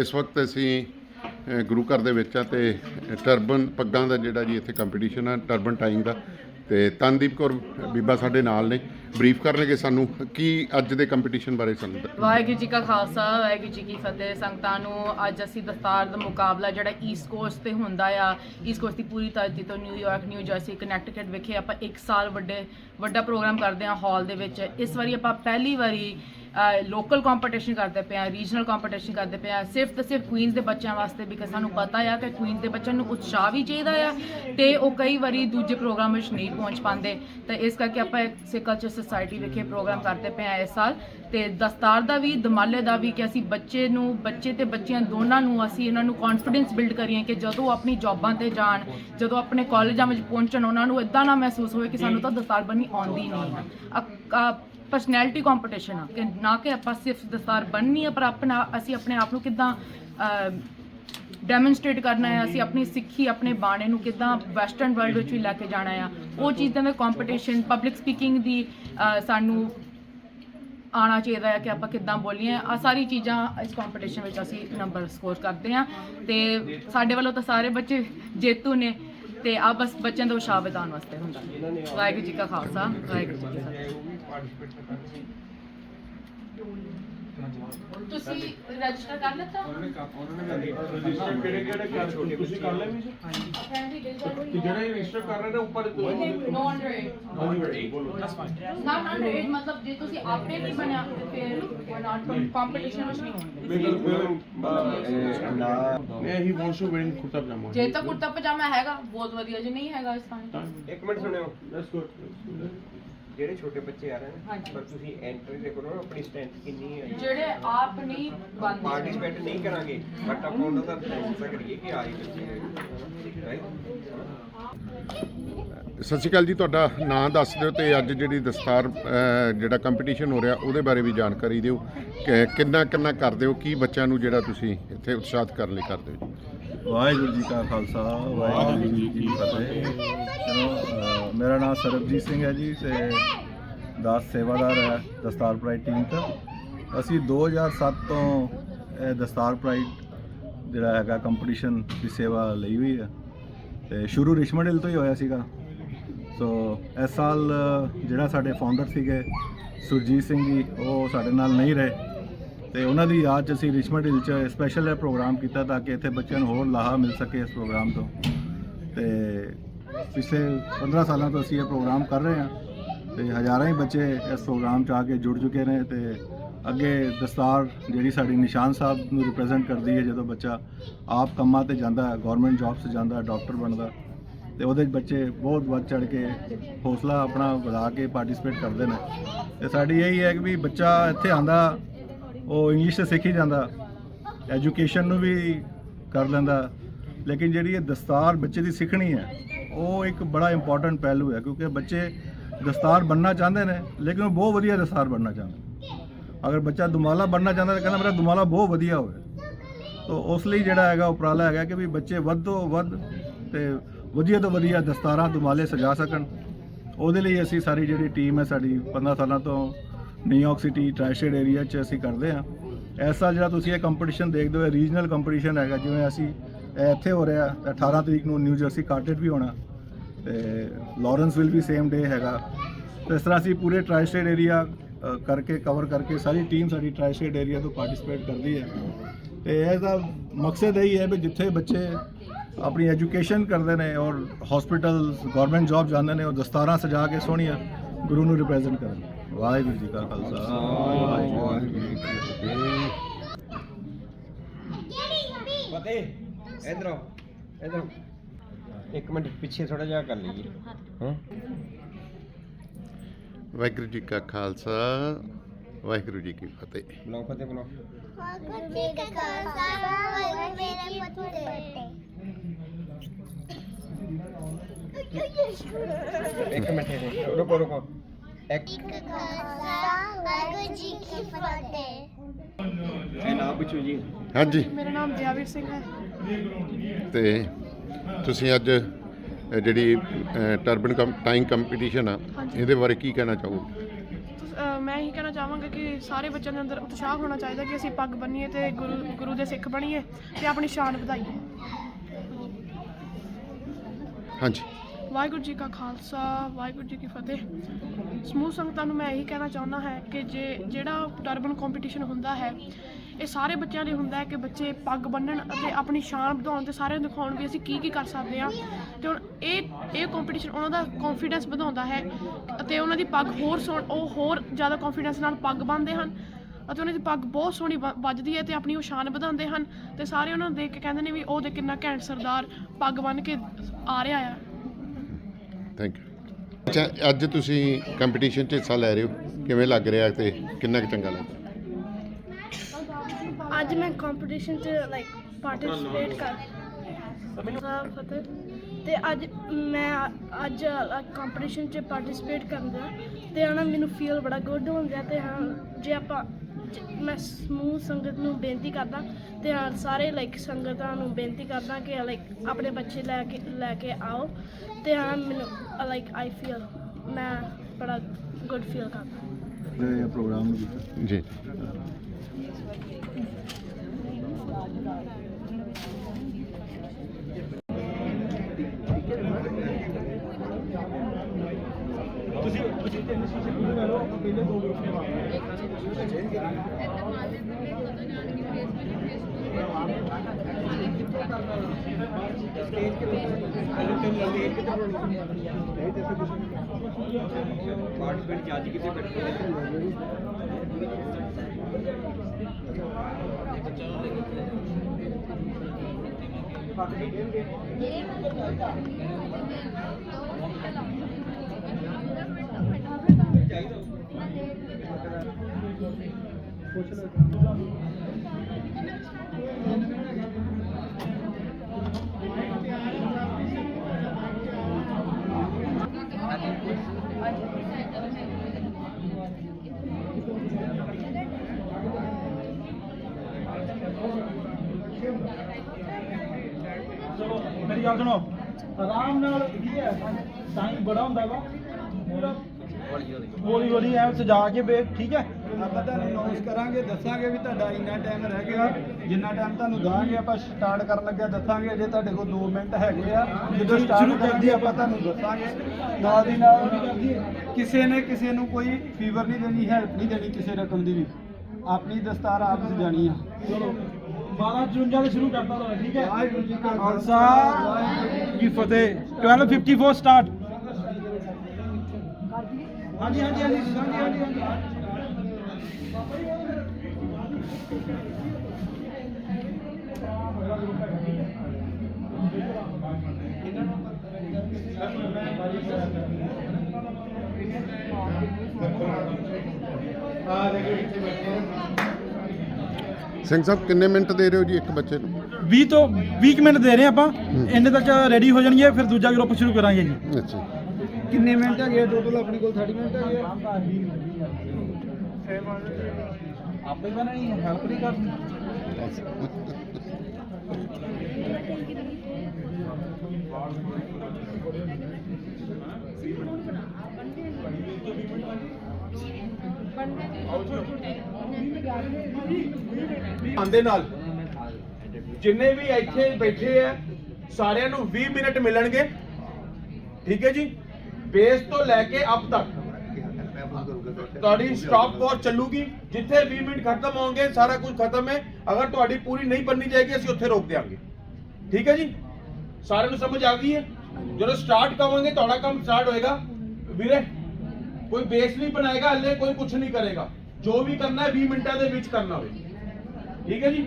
ਇਸ ਵਕਤ ਅਸੀਂ ਗੁਰੂ ਘਰ ਦੇ ਵਿੱਚ ਆ ਤੇ ਟਰਬਨ ਪੱਗਾਂ ਦਾ ਜਿਹੜਾ ਜੀ ਇੱਥੇ ਕੰਪੀਟੀਸ਼ਨ ਆ, ਟਰਬਨ ਟਾਈਮ ਦਾ। ਤੇ ਤਨਦੀਪ ਕੌਰ ਬੀਬਾ ਸਾਡੇ ਨਾਲ ਨੇ। ਬਰੀਫ ਕਰਨਗੇ ਸਾਨੂੰ ਕੀ ਅੱਜ ਦੇ ਕੰਪੀਟੀਸ਼ਨ ਬਾਰੇ ਸਾਨੂੰ ਵਾਹਿਗੁਰੂ ਜੀ ਕਾ ਖਾਲਸਾ, ਵਾਹਿਗੁਰੂ ਜੀ ਕੀ ਫਤਿਹ। ਸੰਗਤਾਂ ਨੂੰ ਅੱਜ ਅਸੀਂ ਦਸਤਾਰ ਦਾ ਮੁਕਾਬਲਾ ਜਿਹੜਾ ਈਸਟ ਕੋਸਟ ਤੇ ਹੁੰਦਾ ਆ ਈਸਟ ਕੋਸਟ ਦੀ ਪੂਰੀ ਧਰਤੀ ਤੋਂ ਨਿਊਯਾਰਕ ਨਿਊ ਜਰਸੀ ਕਨੈਕਟੀਕਟ ਵਿਖੇ ਆਪਾਂ ਇੱਕ ਸਾਲ ਵੱਡੇ, ਵੱਡਾ ਪ੍ਰੋਗਰਾਮ ਕਰਦੇ ਹਾਂ ਹਾਲ ਦੇ ਵਿੱਚ। ਇਸ ਵਾਰੀ ਆਪਾਂ ਪਹਿਲੀ ਵਾਰੀ ਲੋਕਲ ਕੰਪੀਟੀਸ਼ਨ ਕਰਦੇ ਪਏ ਆ ਰੀਜਨਲ ਕੰਪੀਟੀਸ਼ਨ ਕਰਦੇ ਪਏ ਆ। ਸਿਰਫ ਤੇ ਸਿਰਫ ਕੁਈਨਸ ਦੇ ਬੱਚਿਆਂ ਵਾਸਤੇ ਬਿਕਾਜ਼ ਸਾਨੂੰ ਪਤਾ ਆ ਕਿ ਕੁਈਨਸ ਦੇ ਬੱਚਿਆਂ ਨੂੰ ਉਤਸ਼ਾਹ ਵੀ ਚਾਹੀਦਾ ਆ ਤੇ ਉਹ ਕਈ ਵਾਰੀ ਦੂਜੇ ਪ੍ਰੋਗਰਾਮ ਵਿੱਚ ਨਹੀਂ ਪਹੁੰਚ ਪਾਉਂਦੇ। ਤਾਂ ਇਸ ਕਰਕੇ ਆਪਾਂ ਇੱਕ ਸਿੱਖ ਕਲਚਰ ਸੁਸਾਇਟੀ ਵਿਖੇ ਪ੍ਰੋਗਰਾਮ ਕਰਦੇ ਪਏ ਆ ਇਸ ਸਾਲ। ਤੇ ਦਸਤਾਰ ਦਾ ਵੀ, ਦਮਾਲੇ ਦਾ ਵੀ ਕਿ ਅਸੀਂ ਬੱਚੇ ਨੂੰ, ਬੱਚੇ ਤੇ ਬੱਚਿਆਂ ਦੋਨਾਂ ਨੂੰ ਅਸੀਂ ਇਹਨਾਂ ਨੂੰ ਕੌਨਫੀਡੈਂਸ ਬਿਲਡ ਕਰੀਏ ਕਿ ਜਦੋਂ ਆਪਣੀ ਜੌਬਾਂ ਤੇ ਜਾਣ, ਜਦੋਂ ਆਪਣੇ ਕਾਲਜਾਂ ਵਿੱਚ ਪਹੁੰਚਣ, ਉਹਨਾਂ ਨੂੰ ਇਦਾਂ ਨਾ ਮਹਿਸੂਸ ਹੋਵੇ ਕਿ ਸਾਨੂੰ ਤਾਂ ਦਸਤਾਰ ਬੰਨੀ ਆਉਂਦੀ ਨਹੀਂ। ਹੈ ਪਰਸਨੈਲਿਟੀ ਕੰਪੀਟੀਸ਼ਨ ਆ, ਕਿ ਨਾ ਕਿ ਆਪਾਂ ਸਿਰਫ ਦਸਤਾਰ ਬੰਨਣੀ ਆ, ਪਰ ਆਪਣਾ, ਅਸੀਂ ਆਪਣੇ ਆਪ ਨੂੰ ਕਿਦਾਂ ਡੈਮੋਨਸਟ੍ਰੇਟ ਕਰਨਾ ਹੈ ਅਸੀਂ ਆਪਣੀ ਸਿੱਖੀ, ਆਪਣੇ ਬਾਣੇ ਨੂੰ ਕਿਦਾਂ ਵੈਸਟਰਨ ਵਰਲਡ ਵਿੱਚ ਵੀ ਲੈ ਕੇ ਜਾਣਾ ਆ। ਉਹ ਚੀਜ਼ਾਂ ਦਾ ਕੰਪੀਟੀਸ਼ਨ ਪਬਲਿਕ ਸਪੀਕਿੰਗ ਦੀ ਸਾਨੂੰ ਆਣਾ ਚਾਹੀਦਾ ਹੈ ਕਿ ਆਪਾਂ ਕਿੱਦਾਂ ਬੋਲੀਏ। ਆ ਸਾਰੀ ਚੀਜ਼ਾਂ ਇਸ ਕੰਪੀਟੀਸ਼ਨ ਵਿੱਚ ਅਸੀਂ ਨੰਬਰ ਸਕੋਰ ਕਰਦੇ ਹਾਂ ਤੇ ਸਾਡੇ ਵੱਲੋਂ ਤਾਂ ਸਾਰੇ ਬੱਚੇ ਜੇਤੂ ਨੇ। ਤੇ ਆ ਬਸ ਬੱਚਿਆਂ ਦਾ ਉਤਸ਼ਾਹ ਵਧਾਉਣ ਵਾਸਤੇ ਹੁੰਦਾ ਵਾਹਿਗੁਰੂ ਜੀ ਕਾ ਖਾਲਸਾ ਵਾਹਿਗੁਰੂ ਜੀ ਕੀ ਫਤਿਹ ਤੁਸੀਂ ਰਜਿਸਟਰ ਕਰ ਲਿੱਤਾ ਕਿਹੜੇ ਕਿਹੜੇ ਕਲਾਸ ਤੁਸੀਂ ਕਰ ਲੈ ਵੀ ਕਿ ਜਿਹੜਾ ਰਜਿਸਟਰ ਕਰ ਰਹੇ ਨੇ ਉੱਪਰ ਨੋ ਅੰਡਰ 8 ਬੋਲੋ ਨਾਟ ਅੰਡਰ 8 ਮਤਲਬ ਜੇ ਤੁਸੀਂ ਆਪੇ ਨਹੀਂ ਬਣਿਆ ਫਿਰ ਉਹ ਨਾਟ ਕੰਪੀਟੀਸ਼ਨ ਵਿੱਚ ਨਹੀਂ ਹੋਣਗੇ ਮੈਂ ਹੀ want to wearing kurta pyjama. ਜੇ ਤਾਂ ਕੁੜਤਾ ਪਜਾਮਾ ਹੈਗਾ ਬਹੁਤ ਵਧੀਆ ਜੇ ਨਹੀਂ ਹੈਗਾ ਇਸ ਤਾਂ ਇੱਕ ਮਿੰਟ ਸੁਣਿਓ। ਲੈਟਸ ਗੋ ਜਿਹੜੇ ਛੋਟੇ ਬੱਚੇ ਆ ਰਹੇ ਨੇ ਹਾਂਜੀ। ਪਰ ਤੁਸੀਂ ਐਂਟਰੀ ਦੇਖੋ ਨਾ ਆਪਣੀ ਸਟਰੈਂਥ ਕਿੰਨੀ ਹੈ। ਜਿਹੜੇ ਆਪ ਨਹੀਂ ਬੰਦੇ ਪਾਰਟਿਸਿਪੇਟ ਨਹੀਂ ਕਰਾਂਗੇ ਬਟ ਆਪਾਂ ਉਹਨਾਂ ਦਾ ਪ੍ਰੈਸ਼ਰ ਕਰੀਏ ਕਿ ਆ ਹੀ ਬੱਚੇ ਹੈ ਰਾਈਟ ਸਤਿ ਸ਼੍ਰੀ ਅਕਾਲ ਜੀ ਤੁਹਾਡਾ ਨਾਂ ਦੱਸ ਦਿਓ ਤੇ ਅੱਜ ਜਿਹੜੀ ਦਸਤਾਰ ਜਿਹੜਾ ਕੰਪੀਟੀਸ਼ਨ ਹੋ ਰਿਹਾ ਉਹਦੇ ਬਾਰੇ ਵੀ ਜਾਣਕਾਰੀ ਦਿਓ। ਕਿੰਨਾ ਕਿੰਨਾ ਕਰਦੇ ਹੋ ਕੀ ਬੱਚਿਆਂ ਨੂੰ ਜਿਹੜਾ ਤੁਸੀਂ ਇੱਥੇ ਉਤਸ਼ਾਹਿਤ ਕਰਨ ਲਈ ਕਰਦੇ ਹੋ ਵਾਹਿਗੁਰੂ ਜੀ ਕਾ ਖਾਲਸਾ ਵਾਹਿਗੁਰੂ ਜੀ ਕੀ ਫਤਿਹ। ਚਲੋ, ਮੇਰਾ ਨਾਮ ਸਰਬਜੀਤ ਸਿੰਘ ਹੈ ਜੀ ਤੇ ਦਾਸ ਸੇਵਾਦਾਰ ਹੈ ਦਸਤਾਰ ਪ੍ਰਾਈਡ ਟੀਮ ਤੋਂ ਅਸੀਂ 2007 ਤੋਂ ਇਹ ਦਸਤਾਰ ਪ੍ਰਾਈਡ ਜਿਹੜਾ ਹੈਗਾ ਕੰਪੀਟੀਸ਼ਨ ਦੀ ਸੇਵਾ ਲਈ ਹੋਈ ਹੈ। ਤੇ ਸ਼ੁਰੂ ਰਿਸ਼ਮੰਡ ਹਿੱਲ ਤੋਂ ਹੀ ਹੋਇਆ ਸੀਗਾ। ਸੋ ਇਸ ਸਾਲ ਜਿਹੜਾ ਸਾਡੇ ਫਾਊਂਡਰ ਸੀਗੇ, ਸੁਰਜੀਤ ਸਿੰਘ ਜੀ, ਉਹ ਸਾਡੇ ਨਾਲ ਨਹੀਂ ਰਹੇ। ਤੇ ਉਹਨਾਂ ਦੀ ਯਾਦ 'ਚ ਅਸੀਂ ਰਿਚਮੰਡ ਹਿੱਲ 'ਚ ਸਪੈਸ਼ਲ ਇਹ ਪ੍ਰੋਗਰਾਮ ਕੀਤਾ ਤਾਂ ਕਿ ਇੱਥੇ ਬੱਚਿਆਂ ਨੂੰ ਹੋਰ ਲਾਹਾ ਮਿਲ ਸਕੇ ਇਸ ਪ੍ਰੋਗਰਾਮ ਤੋਂ। ਤੇ ਪਿਛਲੇ 15 ਸਾਲਾਂ ਤੋਂ ਅਸੀਂ ਇਹ ਪ੍ਰੋਗਰਾਮ ਕਰ ਰਹੇ ਹਾਂ। ਤੇ ਹਜ਼ਾਰਾਂ ਹੀ ਬੱਚੇ ਇਸ ਪ੍ਰੋਗਰਾਮ 'ਚ ਆ ਕੇ ਜੁੜ ਚੁੱਕੇ ਨੇ ਤੇ ਅੱਗੇ ਦਸਤਾਰ ਜਿਹੜੀ ਸਾਡੀ ਨਿਸ਼ਾਨ ਸਾਹਿਬ ਨੂੰ ਰਿਪਰੈਜ਼ੈਂਟ ਕਰਦੀ ਹੈ ਜਦੋਂ ਬੱਚਾ ਆਪ ਕੰਮਾਂ ਤੇ ਜਾਂਦਾ ਹੈ ਗਵਰਨਮੈਂਟ ਜੌਬਸ 'ਚ ਜਾਂਦਾ ਡਾਕਟਰ ਬਣਦਾ ਤੇ ਉਹਦੇ 'ਚ ਬੱਚੇ ਬਹੁਤ ਵੱਧ ਚੜ ਕੇ ਹੌਸਲਾ ਆਪਣਾ ਵਧਾ ਕੇ ਪਾਰਟਿਸਿਪੇਟ ਕਰਦੇ ਨੇ। ਤੇ ਸਾਡੀ ਇਹੀ ਹੈ ਕਿ ਵੀ ਬੱਚਾ ਇੱਥੇ ਆਂਦਾ ਉਹ ਇੰਗਲਿਸ਼ ਤੇ ਸਿੱਖ ਹੀ ਜਾਂਦਾ ਐਜੂਕੇਸ਼ਨ ਨੂੰ ਵੀ ਕਰ ਲੈਂਦਾ। ਲੇਕਿਨ ਜਿਹੜੀ ਇਹ ਦਸਤਾਰ ਬੱਚੇ ਦੀ ਸਿੱਖਣੀ ਹੈ, ਉਹ ਇੱਕ ਬੜਾ ਇੰਪੋਰਟੈਂਟ ਪਹਿਲੂ ਹੈ, ਕਿਉਂਕਿ ਬੱਚੇ ਦਸਤਾਰ ਬਣਨਾ ਚਾਹੁੰਦੇ ਨੇ, ਲੇਕਿਨ ਉਹ ਬਹੁਤ ਵਧੀਆ ਦਸਤਾਰ ਬਣਨਾ ਚਾਹੁੰਦੇ ਅਗਰ ਬੱਚਾ ਦੁਮਾਲਾ ਬਣਨਾ ਚਾਹੁੰਦਾ ਤਾਂ ਕਹਿੰਦਾ ਮੇਰਾ ਦੁਮਾਲਾ ਬਹੁਤ ਵਧੀਆ ਹੋਵੇ। ਤੋ ਉਸ ਲਈ ਜਿਹੜਾ ਹੈਗਾ ਉਪਰਾਲਾ ਹੈਗਾ ਕਿ ਵੀ ਬੱਚੇ ਵੱਧ ਤੋਂ ਵੱਧ ਤੇ ਵਧੀਆ ਤੋਂ ਵਧੀਆ ਦਸਤਾਰਾਂ ਦੁਮਾਲੇ ਸਜਾ ਸਕਣ। ਉਹਦੇ ਲਈ ਅਸੀਂ ਸਾਰੀ ਜਿਹੜੀ ਟੀਮ ਹੈ ਸਾਡੀ 15 ਸਾਲਾਂ ਤੋਂ ਨਿਊਯਾਰਕ ਸਿਟੀ ਟ੍ਰਾਈਸਟੇਟ ਏਰੀਆ 'ਚ ਅਸੀਂ ਕਰਦੇ ਹਾਂ। ਇਸ ਸਾਲ ਜਿਹੜਾ ਤੁਸੀਂ ਇਹ ਕੰਪੀਟੀਸ਼ਨ ਦੇਖਦੇ ਹੋ ਰੀਜਨਲ ਕੰਪੀਟੀਸ਼ਨ ਹੈਗਾ, ਜਿਵੇਂ ਅਸੀਂ ਇੱਥੇ ਹੋ ਰਿਹਾ ਤੇ 18 ਤਰੀਕ ਨੂੰ ਨਿਊ ਜਰਸੀ ਕਾਰਟੇਟ ਵੀ ਹੋਣਾ, ਤੇ ਲਾਰੈਂਸਵਿਲ ਵੀ ਸੇਮ ਡੇ ਹੈਗਾ। ਤੇ ਇਸ ਤਰ੍ਹਾਂ ਅਸੀਂ ਪੂਰੇ ਟ੍ਰਾਈਸਟੇਟ ਏਰੀਆ ਕਰਕੇ ਕਵਰ ਕਰਕੇ ਸਾਰੀ ਟੀਮ ਸਾਡੀ ਟ੍ਰਾਈਸਟੇਟ ਏਰੀਆ ਤੋਂ ਪਾਰਟਿਸਿਪੇਟ ਕਰਦੀ ਹੈ। ਤੇ ਇਹਦਾ ਮਕਸਦ ਇਹੀ ਹੈ ਵੀ ਜਿੱਥੇ ਬੱਚੇ ਆਪਣੀ ਐਜੂਕੇਸ਼ਨ ਕਰਦੇ ਨੇ ਔਰ ਹਸਪੀਟਲ ਗਵਰਨਮੈਂਟ ਜੌਬ ਜਾਂਦੇ ਨੇ ਉਹ ਦਸਤਾਰਾਂ ਸਜਾ ਕੇ ਸੋਹਣੀਆਂ ਗੁਰੂ ਨੂੰ ਰਿਪਰੈਜ਼ੈਂਟ ਕਰਨ। ਵਾਹਿਗੁਰੂ ਜੀ ਕਾ ਖਾਲਸਾ। ਵਾਹਿਗੁਰੂ ਜੀ ਕੀ ਫਤਿਹ। ਫਤਿਹ ਇਧਰ ਆਓ ਇਧਰ। ਆਓ। ਇੱਕ ਮਿੰਟ ਪਿੱਛੇ ਥੋੜਾ ਜਿਹਾ ਕਰ ਲਈਏ। ਹਾਂ। ਵਾਹਿਗੁਰੂ ਜੀ ਕਾ ਖਾਲਸਾ ਵਾਹਿਗੁਰੂ ਜੀ ਕੀ ਫਤਿਹ। ਬੁਲਾਓ ਫਤਿਹ ਬੁਲਾਓ। ਵਾਹਿਗੁਰੂ ਜੀ ਕਾ ਖਾਲਸਾ ਵਾਹਿਗੁਰੂ ਜੀ ਕੀ ਫਤਿਹ। ਇੱਕ ਮਿੰਟ ਇਹ ਰੁਕੋ ਰੁਕੋ। ਇੱਕ ਖਾਲਸਾ ਵਾਹਿਗੁਰੂ ਜੀ ਕੀ ਫਤਿਹ। ਇਹ ਨਾਮ ਪੁੱਛੋ ਜੀ। ਹਾਂਜੀ। ਮੇਰਾ ਨਾਮ ਜੈਵੀਰ ਸਿੰਘ ਹੈ। ਤੇ ਤੁਸੀਂ ਅੱਜ ਅ, ਜਿਹੜੀ ਟਰਬਨ ਟਾਈਮ ਕੰਪੀਟੀਸ਼ਨ ਆ ਇਹਦੇ ਬਾਰੇ ਕੀ ਕਹਿਣਾ ਚਾਹੋਗੇ? ਤੁਸ- ਮੈਂ ਇਹੀ ਇਹੀ ਕਹਿਣਾ ਚਾਹਾਂਗੇ ਕਿ ਸਾਰੇ ਬੱਚਿਆਂ ਦੇ ਅੰਦਰ ਉਤਸ਼ਾਹ ਹੋਣਾ ਚਾਹੀਦਾ ਕਿ ਅਸੀਂ ਪੱਗ ਬੰਨੀਏ ਤੇ ਗੁਰੂ ਗੁਰੂ ਦੇ ਸਿੱਖ ਬਣੀਏ ਤੇ ਆਪਣੀ ਸ਼ਾਨ ਵਧਾਈਏ। ਹਾਂਜੀ। ਵਾਹਿਗੁਰੂ ਜੀ ਕਾ ਖਾਲਸਾ, ਵਾਹਿਗੁਰੂ ਜੀ ਕੀ ਫਤਿਹ। ਸਮੂਹ ਸੰਗਤਾਂ ਨੂੰ ਮੈਂ ਇਹੀ ਕਹਿਣਾ ਚਾਹੁੰਦਾ ਹੈ ਕਿ ਜੇ ਜਿਹੜਾ ਟਰਬਨ ਕੰਪੀਟੀਸ਼ਨ ਹੁੰਦਾ ਹੈ, ਇਹ ਸਾਰੇ ਬੱਚਿਆਂ ਲਈ ਹੁੰਦਾ ਹੈ ਕਿ ਬੱਚੇ ਪੱਗ ਬੰਨਣ ਅਤੇ ਆਪਣੀ ਸ਼ਾਨ ਵਧਾਉਣ ਤੇ ਸਾਰਿਆਂ ਨੂੰ ਦਿਖਾਉਣ ਵੀ ਅਸੀਂ ਕੀ ਕੀ ਕਰ ਸਕਦੇ ਹਾਂ। ਤੇ ਹੁਣ ਇਹ ਇਹ ਕੰਪੀਟੀਸ਼ਨ ਉਹਨਾਂ ਦਾ ਕੌਨਫੀਡੈਂਸ ਵਧਾਉਂਦਾ ਹੈ ਅਤੇ ਉਹਨਾਂ ਦੀ ਪੱਗ ਹੋਰ ਸੋਹਣ, ਉਹ ਹੋਰ ਜ਼ਿਆਦਾ ਕੌਨਫੀਡੈਂਸ ਨਾਲ ਪੱਗ ਬੰਨ੍ਹਦੇ ਹਨ ਅਤੇ ਉਹਨਾਂ ਦੀ ਪੱਗ ਬਹੁਤ ਸੋਹਣੀ ਵ- ਵੱਜਦੀ ਹੈ ਤੇ ਆਪਣੀ ਉਹ ਸ਼ਾਨ ਵਧਾਉਂਦੇ ਹਨ। ਤੇ ਸਾਰੇ ਉਹਨਾਂ ਨੂੰ ਦੇਖ ਕੇ ਕਹਿੰਦੇ ਨੇ ਵੀ ਉਹ ਦੇ ਕਿੰਨਾ ਘੈਂਟ ਸਰਦਾਰ ਪੱਗ ਬੰਨ੍ਹ ਕੇ ਆ ਰਿਹਾ ਆ। ਥੈਂਕ ਯੂ ਅੱਛਾ ਅੱਜ ਤੁਸੀਂ ਕੰਪੀਟੀਸ਼ਨ 'ਚ ਹਿੱਸਾ ਲੈ ਰਹੇ ਹੋ। ਕਿਵੇਂ ਲੱਗ ਰਿਹਾ ਤੇ ਕਿੰਨਾ ਕੁ ਚੰਗਾ ਲੱਗਦਾ? ਅੱਜ ਮੈਂ ਕੰਪੀਟੀਸ਼ਨ 'ਚ ਲਾਈਕ ਪਾਰਟਿਸਿਪੇਟ ਕਰ ਫਤਿਹ ਤੇ ਅੱਜ ਮੈਂ ਅੱਜ ਕੰਪੀਟੀਸ਼ਨ 'ਚ ਪਾਰਟਿਸਿਪੇਟ ਕਰਦਾ ਤੇ ਹਨਾ ਮੈਨੂੰ ਫੀਲ ਬੜਾ ਗੁੱਡ ਹੁੰਦਾ ਤੇ ਹਾਂ ਜੇ ਆਪਾਂ ਜ- ਮੈਂ ਸਮੂਹ ਸੰਗਤ ਨੂੰ ਬੇਨਤੀ ਕਰਦਾ ਤੇ ਹਾਂ ਸਾਰੇ ਲਾਈਕ ਸੰਗਤਾਂ ਨੂੰ ਬੇਨਤੀ ਕਰਦਾ ਕਿ ਲਾਈਕ ਆਪਣੇ ਬੱਚੇ ਲੈ ਕੇ ਲੈ ਕੇ ਆਓ। ਤੇ ਹਾਂ ਮੈਨੂੰ ਲਾਈਕ ਆਈ ਫੀਲ ਮੈਂ ਬੜਾ ਗੁੱਡ ਫੀਲ ਕਰਦਾ। ਪ੍ਰੋਗਰਾਮ ਨੂੰ ਕੀਤਾ ਜੀ ਪਾਰਟਿਸਪੇਟ ਜੱਜ ਕਿਤੇ ਬੈਠੇ ਮੇਰੀ ਗੱਲ ਸੁਣੋ। ਆਰਾਮ ਨਾਲ ਕੀ ਹੈ ਟਾਈਮ ਬੜਾ ਹੁੰਦਾ ਵਾ। ਪੂਰਾ ਹੌਲੀ ਹੌਲੀ ਐ ਸਜਾ ਕੇ ਬੇ ਠੀਕ ਹੈ ਆਪਾਂ ਤੁਹਾਨੂੰ ਅਨਾਉਂਸ ਕਰਾਂਗੇ ਦੱਸਾਂਗੇ ਵੀ ਤੁਹਾਡਾ ਇੰਨਾ ਟਾਈਮ ਰਹਿ ਗਿਆ। ਜਿੰਨਾ ਟਾਈਮ ਤੁਹਾਨੂੰ ਦਾਂਗੇ ਆਪਾਂ ਸਟਾਰਟ ਕਰਨ ਲੱਗਿਆ ਦੱਸਾਂਗੇ ਜੇ ਤੁਹਾਡੇ ਕੋਲ 2 ਮਿੰਟ ਹੈਗੇ ਆ। ਜਦੋਂ ਸ਼ੁਰੂ ਕਰਦੀ ਆਪਾਂ ਤੁਹਾਨੂੰ ਦੱਸਾਂਗੇ। ਨਾਲ ਦੀ ਨਾਲ ਕਿਸੇ ਨੇ ਕਿਸੇ ਨੂੰ ਕੋਈ ਫੀਵਰ ਨਹੀਂ ਦੇਣੀ ਹੈਲਪ ਨਹੀਂ ਦੇਣੀ ਕਿਸੇ ਰਕਮ ਦੀ ਵੀ। ਆਪਣੀ ਦਸਤਾਰ ਆਪ ਸਜਾਣੀ ਆ। ਚਲੋ। 1254 ਤੋਂ ਸ਼ੁਰੂ ਕਰਦਾ ਹਾਂ ਠੀਕ ਹੈ ਵਾਹਿਗੁਰੂ ਜੀ ਕਾ ਖਾਲਸਾ। ਵਾਹਿਗੁਰੂ ਜੀ ਕੀ ਫਤਿਹ। 1254 ਸਟਾਰਟ ਹਾਂਜੀ ਹਾਂਜੀ ਹਾਂਜੀ ਹਾਂਜੀ ਹਾਂਜੀ ਸਿੰਘ ਸਾਹਿਬ ਕਿੰਨੇ ਮਿੰਟ ਦੇ ਰਹੇ ਹੋ ਜੀ ਇੱਕ ਬੱਚੇ ਨੂੰ? 20 ਤੋਂ 20 ਕੁ ਮਿੰਟ ਦੇ ਰਹੇ ਆਪਾਂ। ਇੰਨੇ ਤੱਕ ਰੈਡੀ ਹੋ ਜਾਣਗੇ ਫਿਰ ਦੂਜਾ ਗਰੁੱਪ ਸ਼ੁਰੂ ਕਰਾਂਗੇ ਜੀ। ਅੱਛਾ। ਕਿੰਨੇ ਮਿੰਟ ਹੈਗੇ ਟੋਟਲ ਆਪਣੇ ਕੋਲ? 30 ਮਿੰਟ ਹੈਗੇ ਆਪੇ ਬਣਾਣੀ ਹੈਲਪ ਨਹੀਂ ਕਰਨੀ। ਆਂਦੇ ਨਾਲ। ਜਿੰਨੇ ਵੀ ਇੱਥੇ ਬੈਠੇ ਆ ਸਾਰਿਆਂ ਨੂੰ 20 ਮਿੰਟ ਮਿਲਣਗੇ। ਠੀਕ ਹੈ ਜੀ? ਬੇਸ ਤੋਂ ਲੈ ਕੇ ਅਪ ਤੱਕ। ਤੁਹਾਡੀ ਸਟਾਪ ਵਾਚ ਚੱਲੂਗੀ। ਜਿੱਥੇ 20 ਮਿੰਟ ਖਤਮ ਹੋਣਗੇ, ਸਾਰਾ ਕੁਝ ਖਤਮ ਹੈ। ਅਗਰ ਤੁਹਾਡੀ ਪੂਰੀ ਨਹੀਂ ਬੰਨੀ ਜਾਏਗੀ ਅਸੀਂ ਉੱਥੇ ਰੋਕ ਦੇਵਾਂਗੇ ਠੀਕ ਹੈ ਜੀ? ਸਾਰਿਆਂ ਨੂੰ ਸਮਝ ਆ ਗਈ ਹੈ? ਜਦੋਂ ਸਟਾਰਟ ਕਵਾਂਗੇ, ਤੁਹਾਡਾ ਕੰਮ ਸਟਾਰਟ ਹੋਏਗਾ। ਵੀਰੇ, ਕੋਈ ਬੇਸ ਨਹੀਂ ਬਣਾਏਗਾ, ਹੱਲੇ ਕੋਈ ਕੁਝ ਨਹੀਂ ਕਰੇਗਾ। ਜੋ ਵੀ ਕਰਨਾ ਹੈ 20 ਮਿੰਟਾਂ ਦੇ ਵਿੱਚ ਕਰਨਾ ਹੋਵੇ। ਠੀਕ ਹੈ ਜੀ?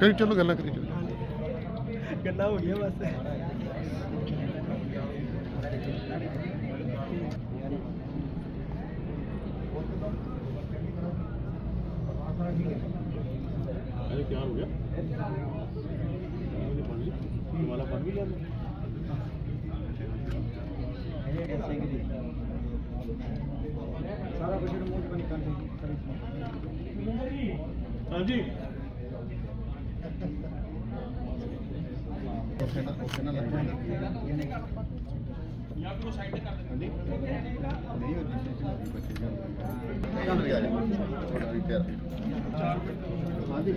ਕਰੀ ਚਲੋ ਗੱਲਾਂ ਕਰੀ ਚਲੋ ਪੱਗ ਲਈ ਪੱਗ ਲਈ ਕਿੰਨਾ ਟਾਈਮ हाय रो ना प्लीज रख सकती हैं क्योंकि उसको खाना है रोएगा ਉੱਥੇ ਨਾ ਉੱਥੇ ਨਾ ਲੱਗਣਾ ਜਾਂ ਫਿਰ ਉਹ ਸਾਈਡ ਤੇ ਕਰ ਦਿੰਦੇ ਨਹੀਂ ਉਹ ਜਿੱਥੇ ਚੱਲਦੀ ਬੱਚੇ ਜਾਂਦੇ ਚੱਲ ਰਿਹਾ ਜੀ ਥੋੜਾ ਰਿਪੇਅਰ ਹਾਂਜੀ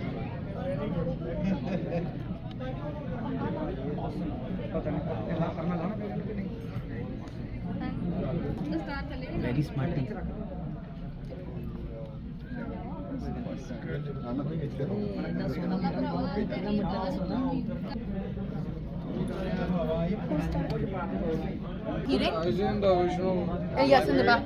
ਪਤਾ ਨਹੀਂ ਪਹਿਲਾਂ ਕਰਨਾ ਲਾਣਾ ਪਏਗਾ ਕਿ ਨਹੀਂ ਦਸਤਾਰ ਥੱਲੇ ਨਹੀਂ ਵੈਰੀ ਸਮਾਰਟ ਹੈ ਨਾ ਮੈਂ ਇੱਥੇ ਰਹੂੰ ਮੈਂ ਸੋਨਾ ਭਰਾਵਾ ਤੇਰੀ ਬਾਸ ਨੂੰ Direkt? Özünün de orijinal. E, jasno, diba?